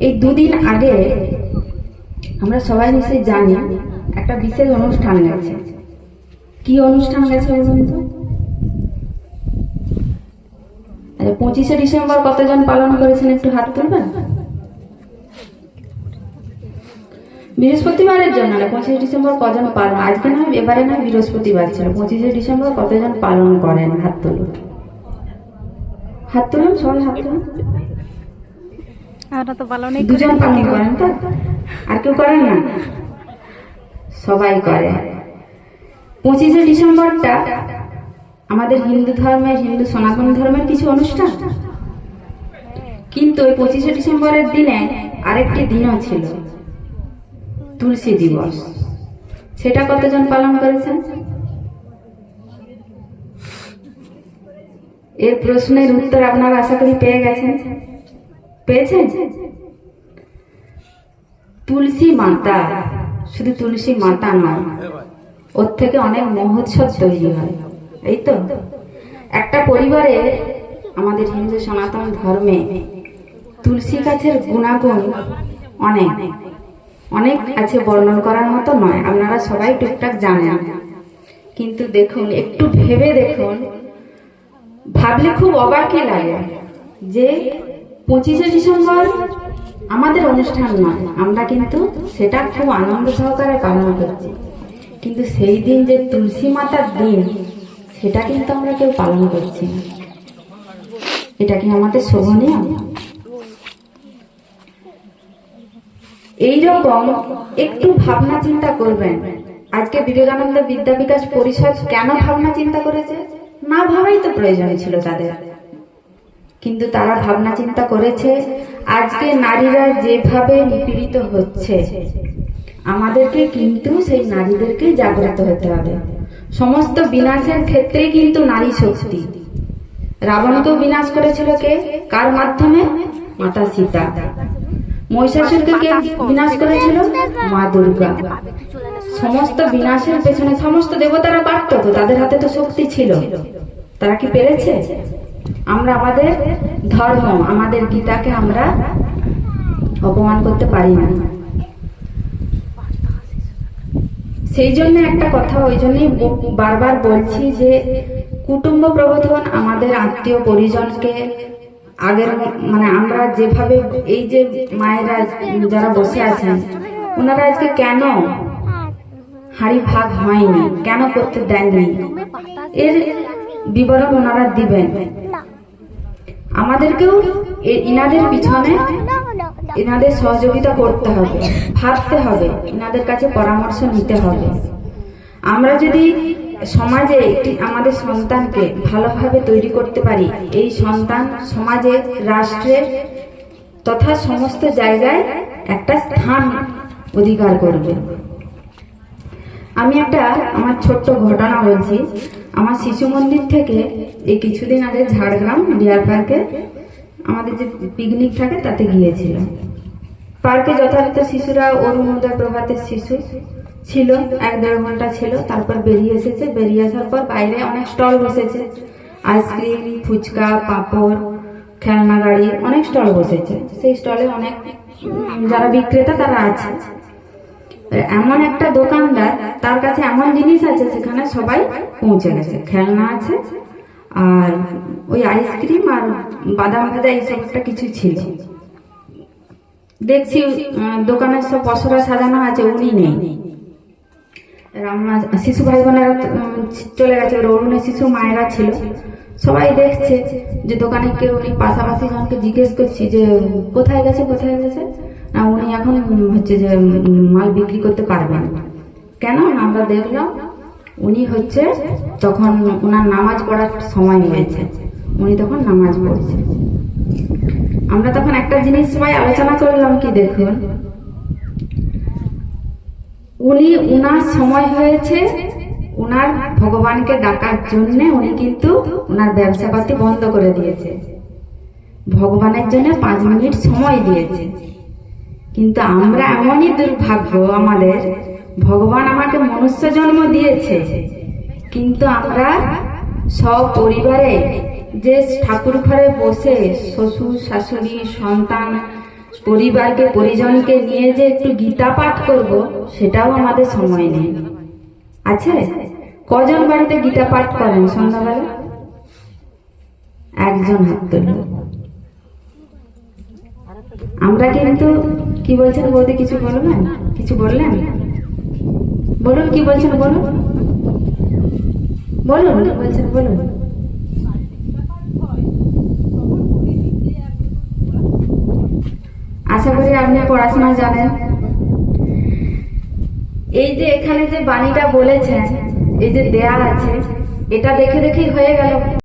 এই দুদিন আগে আমরা সবাই নিশ্চয়ই জানি একটা বিশেষ অনুষ্ঠান গেছে। কি অনুষ্ঠান গেছে আচ্ছা পঁচিশে ডিসেম্বর কতজন পালন করেছেন একটু হাত তুলবেন? বৃহস্পতিবারের জন্য না, পঁচিশে ডিসেম্বর কজন পালন, আজকে না এবারে না বৃহস্পতিবার ছিল। পঁচিশে ডিসেম্বর কতজন পালন করেন? হাত তুলুন। হাত তুলুন, সবাই হাত তুলুন। আমরা তো পালনই দুজন পালন করেন তো? আর কেউ করেন না? সবাই করে। পঁচিশে ডিসেম্বরটা আমাদের হিন্দু ধর্মের হিন্দু সনাতন ধর্মের কিছু অনুষ্ঠান? কিন্তু ওই পঁচিশে ডিসেম্বরের দিনে আরেকটি দিনও ছিল তুলসী দিবস। সেটা কতজন পালন করেছেন? এর প্রশ্নের উত্তর আপনারা আশা করি পেয়ে গেছেন। পেয়েছেন? তুলসী মাতা, শুধু তুলসী মাতা নয়, ওর থেকে অনেক মহোৎসব তৈরি হয়, এই তো? একটা পরিবারে আমাদের হিন্দু সনাতন ধর্মে তুলসী গাছের গুণাগুণ অনেক। অনেক আছে বর্ণন করার মতো নয়, আপনারা সবাই টুকটাক জানেন। কিন্তু দেখুন, একটু ভেবে দেখুন, ভাবলে খুব অবাকই লাগে যে পঁচিশে ডিসেম্বর আমাদের অনুষ্ঠান নয়। আমরা কিন্তু সেটা খুব আনন্দ সহকারে পালন করছি। কিন্তু সেই দিন যে তুলসী মাতার দিন, সেটা কিন্তু আমরা কেউ পালন করছি না। এটা কি আমাদের শোভনীয়? এইরকম একটু ভাবনা চিন্তা করবেন। আজকে বিবেকানন্দ বিদ্যা বিকাশ পরিষদ কেন ভাবনা চিন্তা করেছে? না ভাবাই তো প্রয়োজন ছিল তাদের। কিন্তু তারা ভাবনা চিন্তা করেছে, আজকে নারীরা যেভাবে নিপীড়িত হচ্ছে, আমাদেরকে কিন্তু সেই নারীদেরকে জাগ্রত হতে হবে। সমস্ত বিনাশের ক্ষেত্রে কিন্তু নারী শক্তি। রাবণকেও বিনাশ করেছিল কে? কার মাধ্যমে? মাতা সীতা। মহিষাসুরকে কে বিনাশ করেছিল? মা দুর্গা। সমস্ত বিনাশের পেছনে সমস্ত দেবতারা পারত তো, তাদের হাতে তো শক্তি ছিল। তারা কি পেরেছে? আমরা আমাদের ধর্ম, আমাদের গীতাকে আমরা অপমান করতে পারি না। সেই জন্য একটা কথা, ওই জন্যই বারবার বলছি যে কুটুম্ব প্রবোধন আমাদের আত্মীয় পরিজনকে আগের মানে আমরা যেভাবে, এই যে মায়েরা যারা বসে আছেন, ওনারা আজকে কেন হাড়ি ভাগ হয়নি, কেন করতে দেননি? এর বিবরণ ওনারা দিবেন। আমাদেরকেও ইনাদের পিছনে এনাদের সহযোগিতা করতে হবে, ভাবতে হবে এনাদের কাছে পরামর্শ নিতে হবে। আমরা যদি সমাজে একটি আমাদের সন্তানকে ভালোভাবে তৈরি করতে পারি, এই সন্তান সমাজে রাষ্ট্রে তথা সমস্ত জায়গায় একটা স্থান অধিকার করবে। আমি একটা, আমার ছোট্ট ঘটনা বলছি। আমার শিশু মন্দির থেকে এই কিছুদিন আগে ঝাড়গ্রাম ডিয়ার পার্কে আমাদের যে পিকনিক থাকে, তাতে গিয়েছিলাম। পার্কে যথারীত শিশুরা অরুণোদয় প্রভাতের শিশু ছিল, এক দেড় ঘণ্টা ছিল, তারপর বেরিয়ে এসেছে। বেরিয়ে আসার পর বাইরে অনেক স্টল বসেছে। আইসক্রিম, ফুচকা, পাঁপড়, খেলনা গাড়ি, অনেক স্টল বসেছে। সেই স্টলে অনেক, যারা বিক্রেতা, তারা আছে। এমন একটা দোকানদার, তার কাছে এমন জিনিস আছে, সেখানে সবাই পৌঁছে গেছে। খেলনা আছে, আর ওই আইসক্রিম আর বাদাম ভাজা এইসব একটা কিছু ছিল। দেখছি দোকানের সব পসরা সাজানো আছে, উনি নেই। রামমা- শিশু ভাই বোনেরা চলে গেছে, ওর অরুণের শিশু মায়েরা ছিল। সবাই দেখছে যে দোকানে কেউ উনি পাশাপাশি জনকে জিজ্ঞেস করছি যে, কোথায় গেছে কোথায় গেছে? না উনি এখন হচ্ছে যে মাল বিক্রি করতে পারবেন। কেন? আমরা দেখলাম উনি হচ্ছে তখন ওনার নামাজ পড়ার সময় হয়েছে উনি তখন নামাজ পড়ছে। আমরা তখন একটা জিনিস সবাই আলোচনা করলাম কি দেখুন? উনি উনার সময় হয়েছে, উনার ভগবানকে ডাকার জন্যে উনি কিন্তু উনার ব্যবসাপাতি বন্ধ করে দিয়েছে। ভগবানের জন্য পাঁচ মিনিট সময় দিয়েছে। কিন্তু আমরা এমনই দুর্ভাগ্য আমাদের। ভগবান আমাকে মনুষ্য জন্ম দিয়েছে। কিন্তু আমরা সব পরিবারে যে ঠাকুর ঘরে বসে শ্বশুর, শাশুড়ি, সন্তান, পরিবারকে, পরিজনকে নিয়ে যে একটু গীতা পাঠ করব, সেটাও আমাদের সময় নেই। আছে? কজন বাড়িতে গীতা পাঠ করেন সন্ধ্যাবেলা? একজন হাত আমরা কিন্তু কি বলছেন বৌদি, কিছু বলবেন? কিছু বললেন? বলুন, কি বলছেন বলুন? বলুন বলছেন বলুন? আশা করি আপনি পড়াশোনা জানেন। এই যে এখানে যে বাণীটা বলেছেন, এই যে দেয়া আছে, এটা দেখে দেখেই হয়ে গেল।